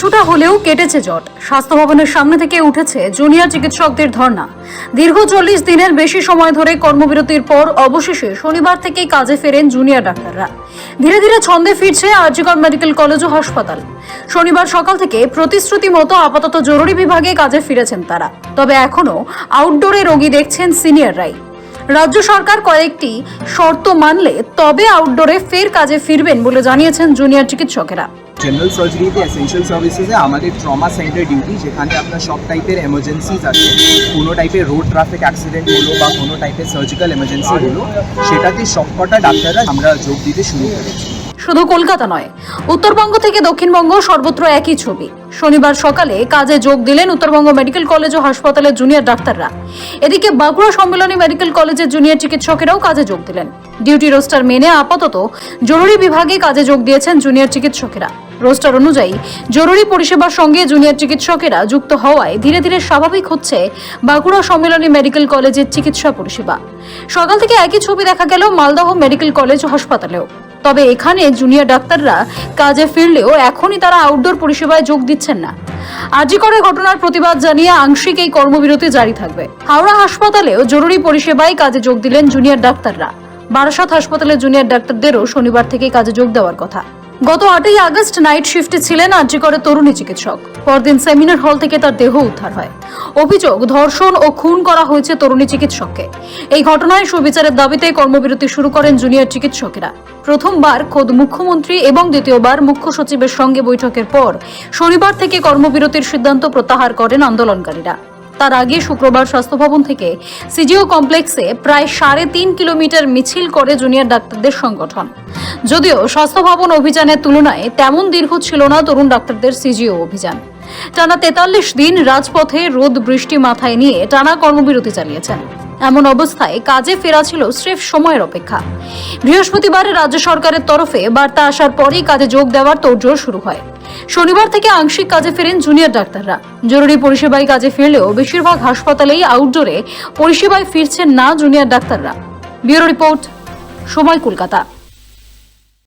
কিছুটা হলেও কেটেছে জট স্বাস্থ্য ভবনের সামনে থেকে উঠেছে জুনিয়র চিকিৎসকদের ধর্ণা। দীর্ঘ চল্লিশ দিনের বেশি সময় ধরে কর্মবিরতির পর অবশেষে শনিবার থেকেই কাজে ফেরেন জুনিয়র ডাক্তাররা। ধীরে ধীরে ছন্দে ফিরছে আরজিকর মেডিকেল কলেজ ও হাসপাতাল। শনিবার সকাল থেকে প্রতিশ্রুতি মতো আপাতত জরুরি বিভাগে কাজে ফিরেছেন তারা। তবে এখনও আউটডোরে রোগী দেখছেন সিনিয়ররাই। রাজ্য সরকার কয়েকটি শর্ত মানলে তবে আউটডোরে ফের কাজে ফিরবেন বলে জানিয়েছেন জুনিয়র চিকিৎসকেরা। জেনারেল সার্জারিতে এসেনশিয়াল সার্ভিসেসে আমাদের ট্রমা সেন্টার ডিউটি যেখানে আপনার সব টাইপের এমার্জেন্সিজ আছে। কোনো টাইপের রোড ট্রাফিক অ্যাক্সিডেন্ট হলো বা কোনো টাইপের সার্জিক্যাল এমার্জেন্সি হলো সেটাতে সবকটা ডাক্তাররা আমরা যোগ দিতে শুরু করেছি। শুধু কলকাতা নয় উত্তরবঙ্গ থেকে দক্ষিণবঙ্গ সর্বত্র একই ছবি। শনিবার সকালে কাজে যোগ দিলেন উত্তরবঙ্গ মেডিকেল কলেজ ও হাসপাতালের জুনিয়র ডাক্তাররা। এদিকে বাঁকুড়া সম্মেলনী মেডিকেল কলেজের জুনিয়র চিকিৎসকেরাও কাজে যোগ দিলেন। ডিউটি রোস্টার মেনে আপাতত জরুরি বিভাগে কাজে যোগ দিয়েছেন জুনিয়র চিকিৎসকেরা। রোস্টার অনুযায়ী, জরুরি পরিষেবার সঙ্গে জুনিয়র চিকিৎসকেরা যুক্ত হওয়ায় ধীরে ধীরে স্বাভাবিক হচ্ছে বাঁকুড়া সম্মেলনী মেডিকেল কলেজের চিকিৎসা পরিষেবা। সকাল থেকে একই ছবি দেখা গেল মালদহ মেডিকেল কলেজ হাসপাতালেও। তবে এখানে জুনিয়র ডাক্তাররা কাজে ফিরলেও এখনই তারা আউটডোর পরিষেবায় যোগ দিচ্ছেন না। আজিকরের ঘটনার প্রতিবাদ জানিয়ে আংশিক এই কর্মবিরতি জারি থাকবে। হাওড়া হাসপাতালেও জরুরি পরিষেবায় কাজে যোগ দিলেন জুনিয়র ডাক্তাররা। বারাসাত হাসপাতালে জুনিয়র ডাক্তারদেরও শনিবার থেকে কাজে যোগ দেওয়ার কথা। গত আটই আগস্ট নাইট শিফটে ছিলেন আজিকরের তরুণী চিকিৎসক। পরদিন সেমিনার হল থেকে তার দেহ উদ্ধার হয়। অভিযোগ, ধর্ষণ ও খুন করা হয়েছে তরুণী চিকিৎসককে। এই ঘটনায় সুবিচারের দাবিতে কর্মবিরতি শুরু করেন জুনিয়র চিকিৎসকেরা। প্রথমবার খোদ মুখ্যমন্ত্রী এবং দ্বিতীয়বার মুখ্য সচিবের সঙ্গে বৈঠকের পর শনিবার থেকে কর্মবিরতির সিদ্ধান্ত প্রত্যাহার করেন আন্দোলনকারীরা। তার আগে শুক্রবার স্বাস্থ্য ভবন থেকে সিজিও কমপ্লেক্সে প্রায় সাড়ে তিন কিলোমিটার মিছিল করে জুনিয়র ডাক্তারদের সংগঠন। যদিও স্বাস্থ্য ভবন অভিযানের তুলনায় তেমন দীর্ঘ ছিল না তরুণ ডাক্তারদের সিজিও অভিযান। টানা তেতাল্লিশ দিন রাজপথে রোদ বৃষ্টি মাথায় নিয়ে টানা কর্মবিরতি চালিয়েছেন। এমন অবস্থায় কাজে ফেরা ছিল স্রেফ সময়ের অপেক্ষা। বৃহস্পতিবার রাজ্য সরকারের তরফে বার্তা আসার পরেই কাজে যোগ দেওয়ার তোড়জোড় শুরু হয়। শনিবার থেকে আংশিক কাজে ফেরেন জুনিয়র ডাক্তাররা। জরুরি পরিষেবায় কাজে ফিরলেও বেশিরভাগ হাসপাতালেই আউটডোরে পরিষেবায় ফিরছেন না জুনিয়র ডাক্তাররা। ব্যুরো রিপোর্ট, সময় কলকাতা।